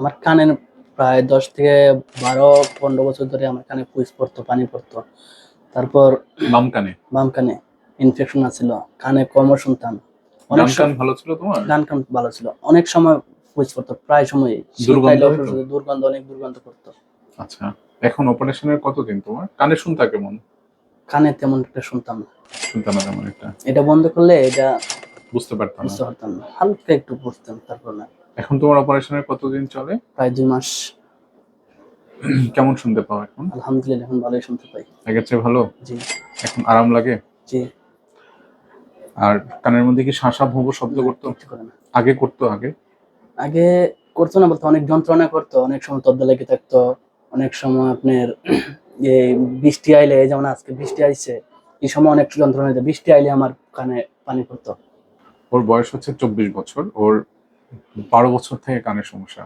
আমার কানে প্রায় দশ থেকে বারো পনেরো বছর ধরে আমার কানে পুইস পড়তো পানি পড়তো। তারপর বাম কানে? বাম কানে ইনফেকশন আছিল কানে কমও শুনতাম অনেক সময় ভালো ছিল তোমার? গান কান ভালো ছিল। অনেক সময় পুইস পড়তো প্রায় সময়। দুর্গন্ধ অনেক দুর্গন্ধ করতো। আচ্ছা এখন অপারেশনের কতদিন তোমার? কানে শুনতা কেমন? কানে তেমন একটা শুনতাম না। শুনতা না তেমন একটা। এটা বন্ধ করলে এটা বুঝতে পারতাম না। বুঝতে পারতাম না। হালকা একটু বুঝতাম তারপর না। এখন তোমার অপারেশনের কতদিন চলে? প্রায় দুই মাস। কেমন শুনতে পাও এখন? আলহামদুলিল্লাহ এখন ভালোই শুনতে পাই। আগের চেয়ে ভালো? জি। এখন আরাম লাগে? জি। আর কানের মধ্যে কি শাঁসা ভোঁবো শব্দ করতো? আগে করতো আগে? আগে করতো না বলতো অনেক যন্ত্রণা করতো অনেক সময় তদ্দা লেগে থাকতো অনেক সময় আপনার বৃষ্টি আইলে যেমন আজকে বৃষ্টি আইছে এই সময় অনেক যন্ত্রণা হইতো। বৃষ্টি আইলে আমার কানে পানি পড়তো। ওর বয়স হচ্ছে চব্বিশ বছর ওর বারো বছর থেকে কানের সমস্যা।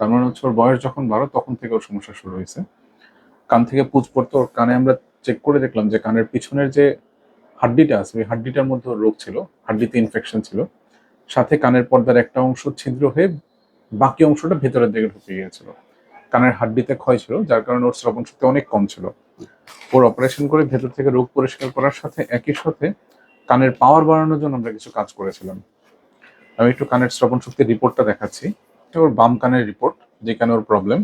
তার মানে হচ্ছে ওর বয়স যখন বারো, তখন থেকে ওর সমস্যা শুরু হয়েছে। কান থেকে পুজ পড়তো, ওর কানে আমরা চেক করে দেখলাম যে কানের পিছনের যে হাড্ডিটা আছে, ওই হাড্ডিটার মধ্যে রোগ ছিল, হাড্ডিতে ইনফেকশন ছিল। সাথে কানের পর্দার একটা অংশ ছিদ্র হয়ে বাকি অংশটা ভেতরের দিকে ঢুকে গিয়েছিল। কানের হাড্ডিতে ক্ষয় ছিল, যার কারণে ওর শ্রবণ শক্তি অনেক কম ছিল। ওর অপারেশন করে ভেতর থেকে রোগ পরিষ্কার করার সাথে, একই সাথে কানের পাওয়ার বাড়ানোর জন্য আমরা কিছু কাজ করেছিলাম। আমি একটু কানের শ্রবণ শক্তির রিপোর্টটা দেখাচ্ছি। এটা ওর বাম কানের রিপোর্ট যেখানে ওর প্রবলেম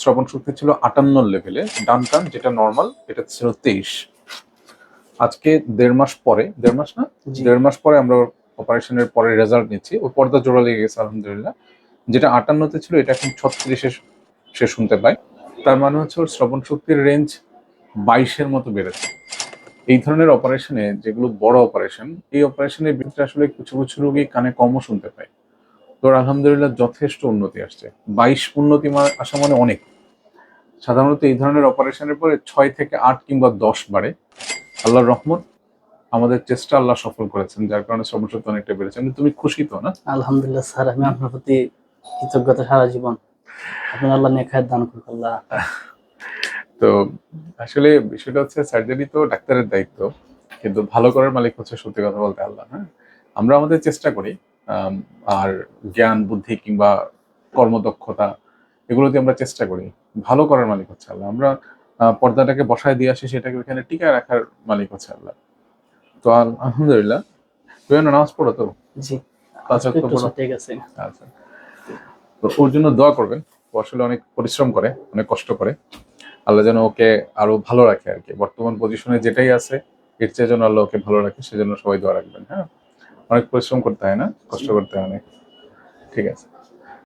শ্রবণ শক্তি ছিল আটান্ন লেভেলে ডান কান যেটা নর্মাল এটা ছিল তেইশ। আজকে দেড় মাস পরে দেড় মাস না? দেড় মাস পরে আমরা অপারেশনের পরে রেজাল্ট নিচ্ছি। ও পর্দা জোড়া লেগে গেছে আলহামদুলিল্লাহ। যেটা আটান্নতে ছিল এটা এখন ছত্রিশে সে শুনতে পায়। তার মানে হচ্ছে ওর শ্রবণ শক্তির রেঞ্জ বাইশের মতো বেড়েছে। এই ধরনের অপারেশনে যেগুলো বড় অপারেশন এই অপারেশনের ভিতরে আসলে কিছু কিছু রোগী কানে কমও শুনতে পায়। তো আলহামদুলিল্লাহ যথেষ্ট উন্নতি আসছে। বাইশ উন্নতি আসা মানে অনেক। সাধারণত এই ধরনের অপারেশনের পরে ছয় থেকে আট কিংবা দশ বাড়ে। আল্লাহর রহমত, আমাদের চেষ্টা আল্লাহ সফল করেছেন, যার কারণে শক্তি অনেকটা বেড়েছে। তুমি খুশি তো, না? আলহামদুলিল্লাহ স্যার, আমি আপনার প্রতি কৃতজ্ঞতা সারা জীবন। আপনার আল্লাহ নেখায় দান করুক, আল্লাহ। তো আসলে বিষয়টা হচ্ছে সার্জারি তো ডাক্তারের দায়িত্ব কিন্তু ভালো করার মালিক হচ্ছে সত্যি কথা বলতে আল্লাহ হ্যাঁ? আমরা আমাদের চেষ্টা করি আর জ্ঞান বুদ্ধি কিংবা কর্মদক্ষতা এগুলোতে আমরা চেষ্টা করি। ভালো করার মালিক হচ্ছে আল্লাহ। আমরা পর্দাটাকে বসায় দিয়ে আসি সেটাকে ওখানে টিকায় রাখার মালিক হচ্ছে আল্লাহ। তো আল- আলহামদুলিল্লাহ। তুই নামাজ পড়ো তো? জি। আচ্ছা। তো ওর জন্য দোয়া করবেন। আসলে অনেক পরিশ্রম করে অনেক কষ্ট করে। আল্লাহ যেন ওকে আরও ভালো রাখে আর কি। বর্তমান পজিশনে যেটাই আছে, এর চেয়ে যেন আল্লাহ ওকে ভালো রাখে, সেজন্য সবাই দোয়া রাখবেন হ্যাঁ? অনেক পরিশ্রম করতে হয় না? কষ্ট করতে হয় অনেক। ঠিক আছে।